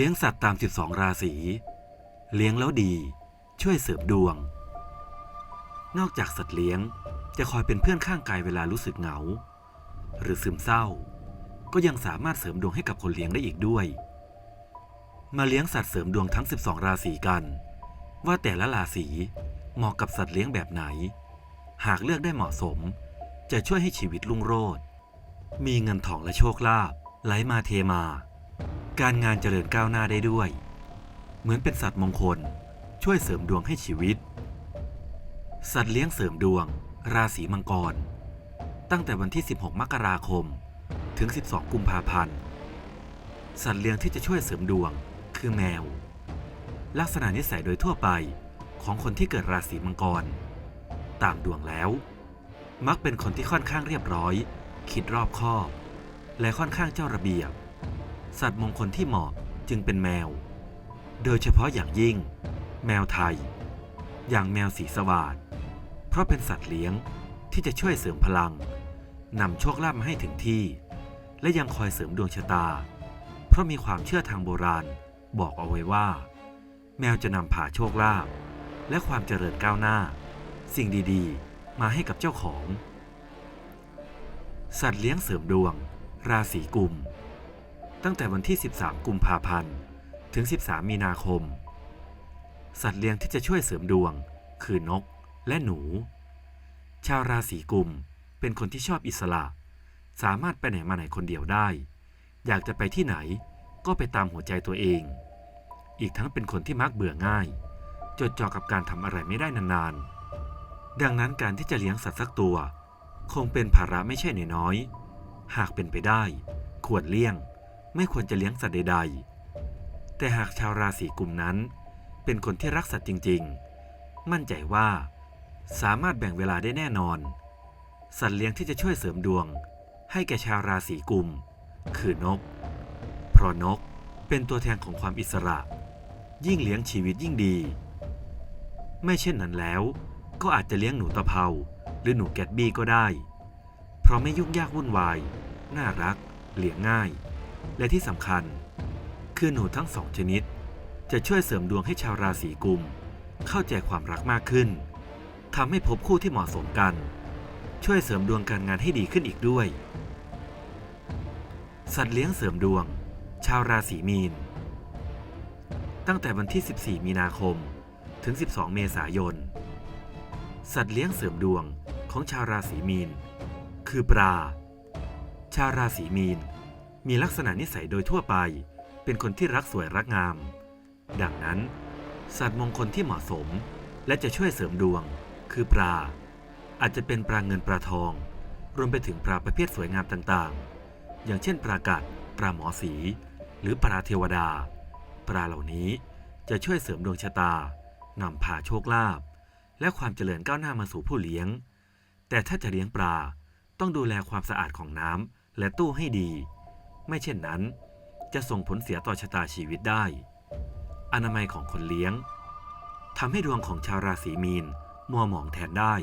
เลี้ยงสัตว์ตาม 12 ราศี เลี้ยงแล้วดี ช่วยเสริมดวง นอกจากสัตว์เลี้ยงจะคอยเป็นเพื่อนข้างกายเวลารู้สึกเหงา หรือซึมเศร้า ก็ยังสามารถเสริมดวงให้กับคนเลี้ยงได้อีกด้วย มาเลี้ยงสัตว์เสริมดวงทั้ง 12 ราศีกัน ว่าแต่ละราศีเหมาะกับสัตว์เลี้ยงแบบไหน หากเลือกได้เหมาะสม จะช่วยให้ชีวิตรุ่งโรจน์มีเงินทองและโชคลาภไหลมาเทมา การงานเจริญก้าวหน้าได้ด้วย เหมือนเป็นสัตว์มงคล ช่วยเสริมดวงให้ชีวิต สัตว์เลี้ยงเสริมดวง ราศีมังกร ตั้งแต่วันที่ 16 มกราคม ถึง 12 กุมภาพันธ์ สัตว์เลี้ยงที่จะช่วยเสริมดวงคือแมว ลักษณะนิสัยโดยทั่วไปของคนที่เกิดราศีมังกร ตามดวงแล้ว มักเป็นคนที่ค่อนข้างเรียบร้อย คิดรอบคอบ และค่อนข้างเจ้าระเบียบ สัตว์มงคลที่เหมาะจึงเป็นแมว โดยเฉพาะอย่างยิ่ง แมวไทย อย่างแมวสีสวาดเพราะเป็นสัตว์เลี้ยงที่จะช่วยเสริมพลังนำโชคลาภมาให้ถึงที่ และยังคอยเสริมดวงชะตา เพราะมีความเชื่อทางโบราณบอกเอาไว้ว่า แมวจะนำพาโชคลาภและความเจริญก้าวหน้า สิ่งดีๆ มาให้กับเจ้าของ สัตว์เลี้ยงเสริมดวง ราศีกุม ตั้งแต่วันที่ 13 กุมภาพันธ์ ถึง 13 มีนาคม สัตว์เลี้ยงที่จะช่วยเสริมดวง คือนกและหนู ชาวราศีกุมเป็นคนที่ชอบอิสระ สามารถไปไหนมาไหนคนเดียวได้ อยากจะไปที่ไหนก็ไปตามหัวใจตัวเอง อีกทั้งเป็นคนที่มักเบื่อง่าย จดจ่อกับการทำอะไรไม่ได้นานๆ ดังนั้นการที่จะเลี้ยงสัตว์สักตัว คงเป็นภาระไม่ใช่นน้อย หากเป็นไปได้ ควรเลี่ยง ไม่ควรจะเลี้ยงสัตว์ใดๆ แต่หากชาวราศีกุมนั้น เป็นคนที่รักสัตว์จริงๆ มั่นใจว่า สามารถแบ่งเวลาได้แน่นอน สัตว์เลี้ยงที่จะช่วยเสริมดวง ให้แก่ชาวราศีกุม คือนก เพราะนกเป็นตัวแทนของความอิสระ ยิ่งเลี้ยงชีวิตยิ่งดี ไม่เช่นนั้นแล้วก็อาจจะเลี้ยงหนูตะเภาหรือหนูแกตบี้ก็ได้ เพราะไม่ยุ่งยากวุ่นวาย น่ารักเลี้ยงง่าย และที่สำคัญ คือหนูทั้งสองชนิด จะช่วยเสริมดวงให้ชาวราศีกุม เข้าใจความรักมากขึ้นทำให้พบคู่ที่เหมาะสมกัน ช่วยเสริมดวงการงานให้ดีขึ้นอีกด้วย สัตว์เลี้ยงเสริมดวง ชาวราศีมีน ตั้งแต่วันที่ 14 มีนาคม ถึง 12 เมษายน สัตว์เลี้ยงเสริมดวงของชาวราศีมีน คือปลา ชาวราศีมีน มีลักษณะนิสัยโดยทั่วไป เป็นคนที่รักสวยรักงาม ดังนั้น สัตว์มงคลที่เหมาะสม และจะช่วยเสริมดวง คือปลา อาจจะเป็นปลาเงินปลาทอง รวมไปถึงปลาประเภทสวยงามต่างๆ อย่างเช่นปลากัดปลาหมอสี หรือปลาเทวดา ปลาเหล่านี้จะช่วยเสริมดวงชะตานำพาโชคลาภและความเจริญก้าวหน้ามาสู่ผู้เลี้ยง แต่ถ้าจะเลี้ยงปลาต้องดูแลความสะอาดของน้ำและตู้ให้ดี ไม่เช่นนั้น จะส่งผลเสียต่อชะตาชีวิตได้ อนามัยของคนเลี้ยงทำให้ดวงของชาวราศีมีนมัวหมองแทนได้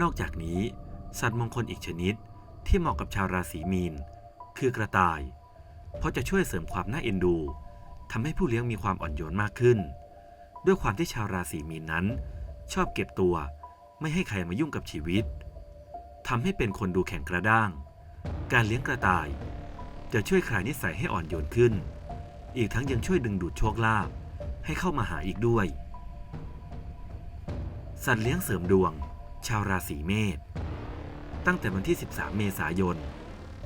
นอกจากนี้ สัตว์มงคลอีกชนิดที่เหมาะกับชาวราศีมีน คือกระต่าย เพราะจะช่วยเสริมความน่าเอ็นดูทำให้ผู้เลี้ยงมีความอ่อนโยนมากขึ้น ด้วยความที่ชาวราศีมีนนั้น ชอบเก็บตัวไม่ให้ใครมายุ่งกับชีวิตทำให้เป็นคนดูแข็งกระด้าง การเลี้ยงกระต่าย จะช่วยคลายนิสัยให้อ่อนโยนขึ้น อีกทั้งยังช่วยดึงดูดโชคลาภให้เข้ามาหาอีกด้วย สัตว์เลี้ยงเสริมดวง ชาวราศีเมษ ตั้งแต่วันที่ 13 เมษายน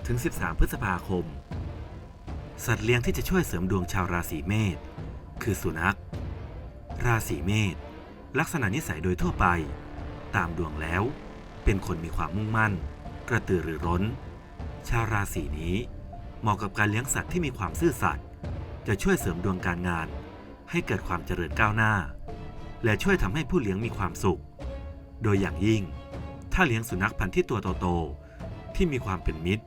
ถึง 13 พฤษภาคม สัตว์เลี้ยงที่จะช่วยเสริมดวงชาวราศีเมษ คือสุนัข ราศีเมษ ลักษณะนิสัยโดยทั่วไป ตามดวงแล้ว เป็นคนมีความมุ่งมั่น กระตือรือร้น ชาวราศีนี้ เหมาะกับการเลี้ยงสัตว์ที่มีความซื่อสัตย์จะช่วยเสริมดวงการงาน ให้เกิดความเจริญก้าวหน้า และช่วยทำให้ผู้เลี้ยงมีความสุข โดยอย่างยิ่ง ถ้าเลี้ยงสุนัขพันธุ์ที่ตัวโตๆที่มีความเป็นมิตร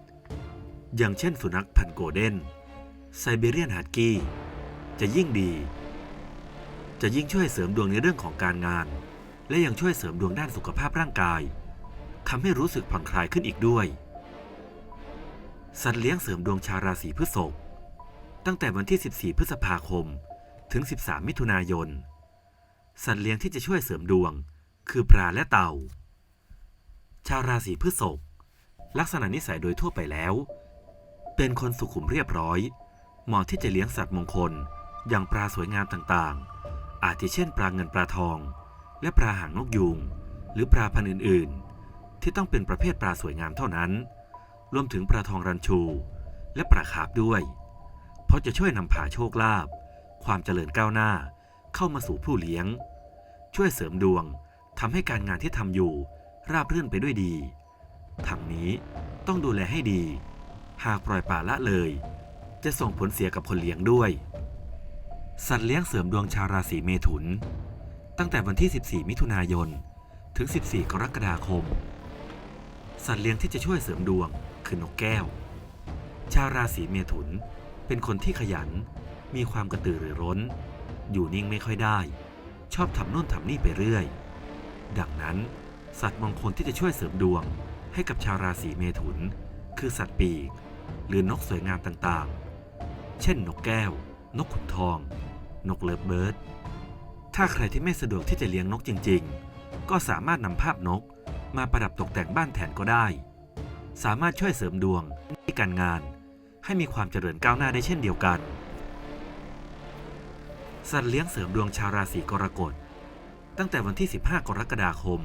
อย่างเช่นสุนัขพันธุ์โกลเด้นไซเบีเรียนฮัสกี้จะยิ่งดี จะยิ่งช่วยเสริมดวงในเรื่องของการงาน และยังช่วยเสริมดวงด้านสุขภาพร่างกายทำให้รู้สึกผ่อนคลายขึ้นอีกด้วย สัตว์เลี้ยงเสริมดวงชาวราศีพฤษภตั้งแต่วันที่ 14 พฤษภาคม ถึง 13 มิถุนายน สัตว์เลี้ยงที่จะช่วยเสริมดวง คือปลาและเต่า ชาวราศีพฤษภลักษณะนิสัยโดยทั่วไปแล้ว เป็นคนสุขุมเรียบร้อย เหมาะที่จะเลี้ยงสัตว์มงคล อย่างปลาสวยงามต่างๆ อาทิเช่นปลาเงินปลาทอง และปลาหางนกยูง หรือปลาพันธุ์อื่นๆ ที่ต้องเป็นประเภทปลาสวยงามเท่านั้น รวมถึงปลาทองรันชู และปลาคาร์ฟด้วย เพราะจะช่วยนำพาโชคลาภความเจริญก้าวหน้าเข้ามาสู่ผู้เลี้ยง ช่วยเสริมดวงทำให้การงานที่ทำอยู่ ราบรื่นไปด้วยดีทั้งนี้ต้องดูแลให้ดี หากปล่อยปละละเลย จะส่งผลเสียกับคนเลี้ยงด้วย สัตว์เลี้ยงเสริมดวงชาวราศีเมถุน ตั้งแต่วันที่ 14 มิถุนายน ถึง 14 กรกฎาคม สัตว์เลี้ยงที่จะช่วยเสริมดวง คือนกแก้ว ชาวราศีเมถุนเป็นคนที่ขยัน มีความกระตือรือร้น อยู่นิ่งไม่ค่อยได้ ชอบทำโน่นทำนี่ไปเรื่อย ดังนั้น สัตว์มงคลที่จะช่วยเสริมดวงให้กับชาวราศีเมถุน คือสัตว์ปีก หรือนกสวยงามต่างๆ เช่น นกแก้ว นกขุนทอง นกเลิฟเบิร์ด ถ้าใครที่ไม่สะดวกที่จะเลี้ยงนกจริง ๆ ก็สามารถนำภาพนกมาประดับตกแต่งบ้านแทนก็ได้ สามารถช่วยเสริมดวงในการงาน ให้มีความเจริญก้าวหน้าได้เช่นเดียวกัน สัตว์เลี้ยงเสริมดวงชาวราศีกรกฎ ตั้งแต่วันที่ 15 กรกฎาคม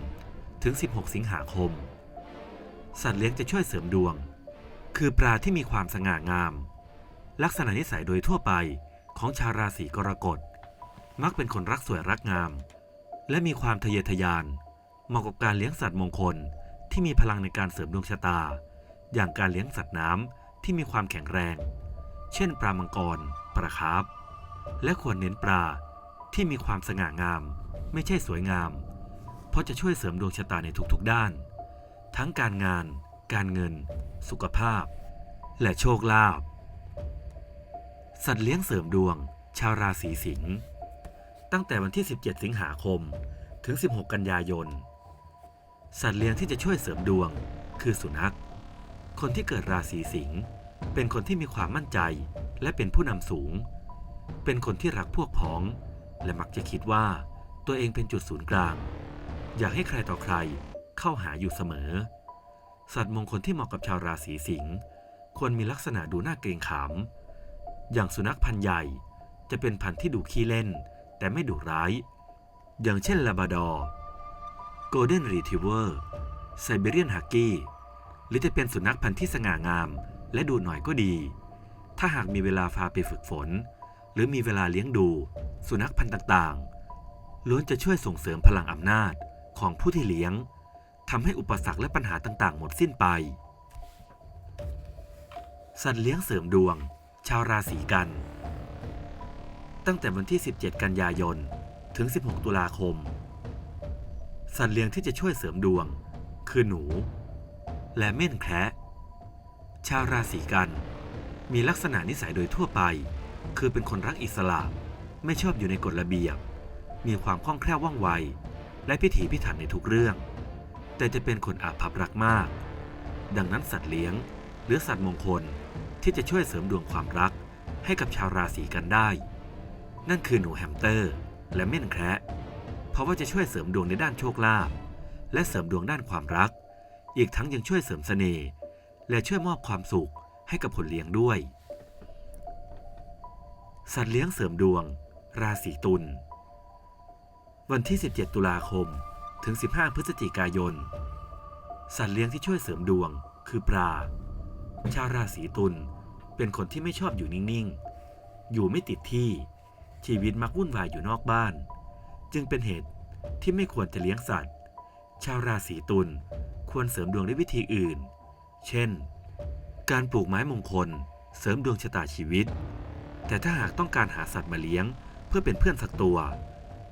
ถึง 16 สิงหาคม สัตว์เลี้ยงจะช่วยเสริมดวง คือปลาที่มีความสง่างาม ลักษณะนิสัยโดยทั่วไปของชาวราศีกรกฎ มักเป็นคนรักสวยรักงาม และมีความทะเยอทะยานเหมาะกับการเลี้ยงสัตว์มงคล ที่มีพลังในการเสริมดวงชะตา อย่างการเลี้ยงสัตว์น้ำที่มีความแข็งแรง เช่น ปลามังกร ปลาคาร์ฟและควรเน้นปลาที่มีความสง่างาม ไม่ใช่สวยงาม เพราะจะช่วยเสริมดวงชะตาในทุกๆ ด้าน ทั้งการงาน การเงิน สุขภาพ และโชคลาภสัตว์เลี้ยงเสริมดวง ชาวราศีสิงห์ตั้งแต่วันที่ 17 สิงหาคม ถึง 16 กันยายน สัตว์เลี้ยงที่จะช่วยเสริมดวง คือสุนัข คนที่เกิดราศีสิงห์เป็นคนที่มีความมั่นใจและเป็นผู้นำสูง เป็นคนที่รักพวกพ้อง และมักจะคิดว่าตัวเองเป็นจุดศูนย์กลาง อยากให้ใครต่อใครเข้าหาอยู่เสมอ สัตว์มงคลที่เหมาะกับชาวราศีสิงห์ควรมีลักษณะดูน่าเกรงขามอย่างสุนัขพันธุ์ใหญ่จะเป็นพันธุ์ที่ดูขี้เล่น แต่ไม่ดุร้าย อย่างเช่นลาบาดอร์ โกลเด้นรีทิเวอร์ไซบีเรียนฮักกี้หรือจะเป็นสุนัขพันธุ์ที่สง่างาม และดูหน่อยก็ดี ถ้าหากมีเวลาพาไปฝึกฝน หรือมีเวลาเลี้ยงดู สุนัขพันธุ์ต่างๆ ล้วนจะช่วยส่งเสริมพลังอำนาจของผู้ที่เลี้ยงทำให้อุปสรรคและปัญหาต่างๆ หมดสิ้นไป สัตว์เลี้ยงเสริมดวง ชาวราศีกัน ตั้งแต่วันที่ 17 กันยายน ถึง 16 ตุลาคม สัตว์เลี้ยงที่จะช่วยเสริมดวง คือหนู และเม่นแคระชาวราศีกัน มีลักษณะนิสัยโดยทั่วไป คือเป็นคนรักอิสระ ไม่ชอบอยู่ในกฎระเบียบ มีความคล่องแคล่วว่องไว และพิถีพิถันในทุกเรื่อง แต่จะเป็นคนอาภัพรักมาก ดังนั้นสัตว์เลี้ยง หรือสัตว์มงคลที่จะช่วยเสริมดวงความรักให้กับชาวราศีกันได้ นั่นคือหนูแฮมสเตอร์ และเม่นแคระ เพราะว่าจะช่วยเสริมดวงในด้านโชคลาภและเสริมดวงด้านความรัก อีกทั้งยังช่วยเสริมเสน่ห์และช่วยมอบความสุขให้กับคนเลี้ยงด้วย สัตว์เลี้ยงเสริมดวง ราศีตุล วันที่ 17 ตุลาคม ถึง 15 พฤศจิกายน สัตว์เลี้ยงที่ช่วยเสริมดวง คือปลา ชาวราศีตุลเป็นคนที่ไม่ชอบอยู่นิ่ง ๆ อยู่ไม่ติดที่ ชีวิตมักวุ่นวายอยู่นอกบ้าน จึงเป็นเหตุที่ไม่ควรจะเลี้ยงสัตว์ ชาวราศีตุลควรเสริมดวงด้วยวิธีอื่น เช่น การปลูกไม้มงคล เสริมดวงชะตาชีวิต แต่ถ้าหากต้องการหาสัตว์มาเลี้ยง เพื่อเป็นเพื่อนสักตัว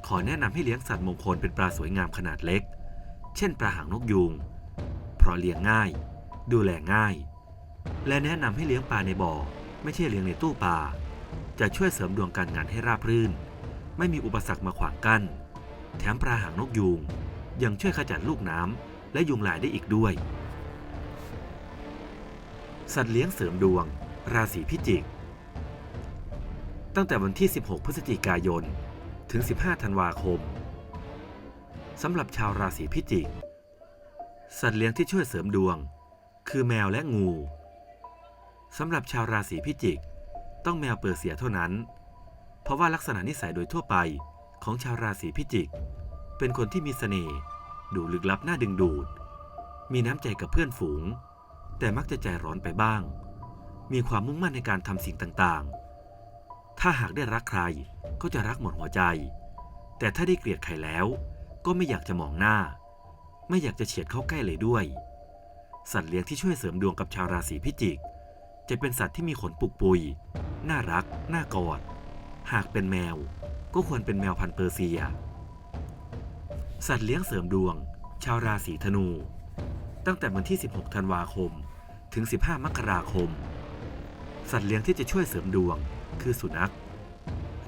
ขอแนะนำให้เลี้ยงสัตว์มงคลเป็นปลาสวยงามขนาดเล็ก เช่นปลาหางนกยูง เพราะเลี้ยงง่าย ดูแลง่าย และแนะนำให้เลี้ยงปลาในบ่อ ไม่ใช่เลี้ยงในตู้ปลา จะช่วยเสริมดวงการงานให้ราบรื่น ไม่มีอุปสรรคมาขวางกั้น แถมปลาหางนกยูง ยังช่วยขจัดลูกน้ำและยุงลายได้อีกด้วย สัตว์เลี้ยงเสริมดวง ราศีพิจิก ตั้งแต่วันที่ 16 พฤศจิกายน ถึง 15 ธันวาคมสำหรับชาวราศีพิจิก สัตว์เลี้ยงที่ช่วยเสริมดวง คือแมวและงูสำหรับชาวราศีพิจิก ต้องแมวเปอร์เซียเท่านั้น ราะว่าลักษณะนิสัยโดยทั่วไปของชาวราศีพิจิก เป็นคนที่มีเสน่ห์ดูลึกลับน่าดึงดูด มีน้ำใจกับเพื่อนฝูง แต่มักจะใจร้อนไปบ้าง มีความมุ่งมั่นในการทำสิ่งต่างๆ ถ้าหากได้รักใครก็จะรักหมดหัวใจ แต่ถ้าได้เกลียดใครแล้ว ก็ไม่อยากจะมองหน้า ไม่อยากจะเฉียดเข้าใกล้เลยด้วย สัตว์เลี้ยงที่ช่วยเสริมดวงกับชาวราศีพิจิก จะเป็นสัตว์ที่มีขนปุกปุย น่ารัก น่ากอด หากเป็นแมว ก็ควรเป็นแมวพันธุ์เปอร์เซีย สัตว์เลี้ยงเสริมดวง ชาวราศีธนู ตั้งแต่วันที่ 16 ธันวาคม ถึง 15 มกราคม สัตว์เลี้ยงที่จะช่วยเสริมดวง คือสุนัข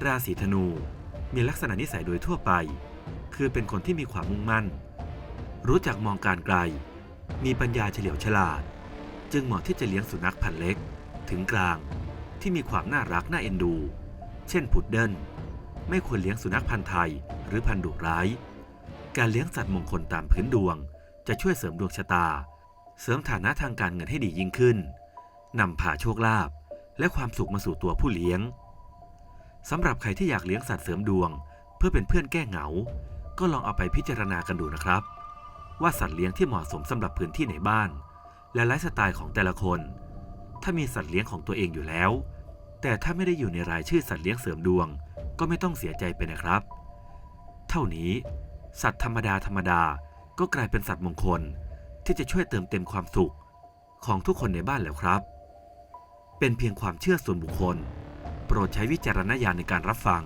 ราศีธนู มีลักษณะนิสัยโดยทั่วไป คือเป็นคนที่มีความมุ่งมั่น รู้จักมองการไกล มีปัญญาเฉลียวฉลาด จึงเหมาะที่จะเลี้ยงสุนัขพันธุ์เล็ก ถึงกลางที่มีความน่ารักน่าเอ็นดู เช่นพุดเดิ้ลไม่ควรเลี้ยงสุนัขพันธุ์ไทยหรือพันธุ์ดุร้าย การเลี้ยงสัตว์มงคลตามพื้นดวง จะช่วยเสริมดวงชะตา เสริมฐานะทางการเงินให้ดียิ่งขึ้นนำพาโชคลาภและความสุขมาสู่ตัวผู้เลี้ยงสำหรับใครที่อยากเลี้ยงสัตว์เสริมดวง เพื่อเป็นเพื่อนแก้เหงา ก็ลองเอาไปพิจารณากันดูนะครับ ว่าสัตว์เลี้ยงที่เหมาะสมสำหรับพื้นที่ในบ้าน และไลฟ์สไตล์ของแต่ละคน ถ้ามีสัตว์เลี้ยงของตัวเองอยู่แล้ว แต่ถ้าไม่ได้อยู่ในรายชื่อสัตว์เลี้ยงเสริมดวง ก็ไม่ต้องเสียใจไปนะครับ เท่านี้ สัตว์ธรรมดาธรรมดาก็กลายเป็นสัตว์มงคล ที่จะช่วยเติมเต็มความสุขของทุกคนในบ้านแล้วครับ เป็นเพียงความเชื่อส่วนบุคคล โปรดใช้วิจารณญาณในการรับฟัง